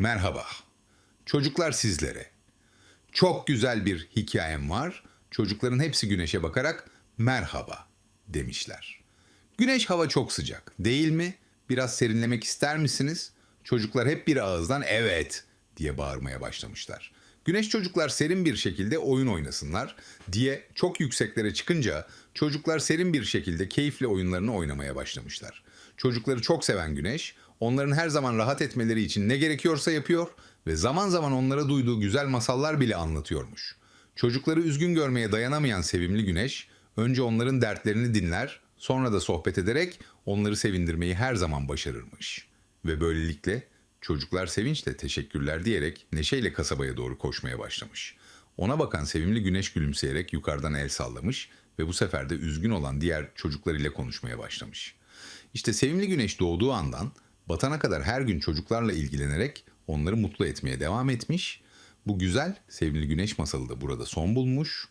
Merhaba. Çocuklar sizlere. Çok güzel bir hikayem var. Çocukların hepsi güneşe bakarak merhaba demişler. Güneş hava çok sıcak, değil mi? Biraz serinlemek ister misiniz? Çocuklar hep bir ağızdan evet diye bağırmaya başlamışlar. Güneş çocuklar serin bir şekilde oyun oynasınlar diye çok yükseklere çıkınca çocuklar serin bir şekilde keyifli oyunlarını oynamaya başlamışlar. Çocukları çok seven Güneş, onların her zaman rahat etmeleri için ne gerekiyorsa yapıyor ve zaman zaman onlara duyduğu güzel masallar bile anlatıyormuş. Çocukları üzgün görmeye dayanamayan sevimli Güneş, önce onların dertlerini dinler, sonra da sohbet ederek onları sevindirmeyi her zaman başarırmış. Ve böylelikle çocuklar sevinçle teşekkürler diyerek neşeyle kasabaya doğru koşmaya başlamış. Ona bakan sevimli Güneş gülümseyerek yukarıdan el sallamış ve bu sefer de üzgün olan diğer çocuklar ile konuşmaya başlamış. İşte sevimli güneş doğduğu andan batana kadar her gün çocuklarla ilgilenerek onları mutlu etmeye devam etmiş. Bu güzel sevimli güneş masalı da burada son bulmuş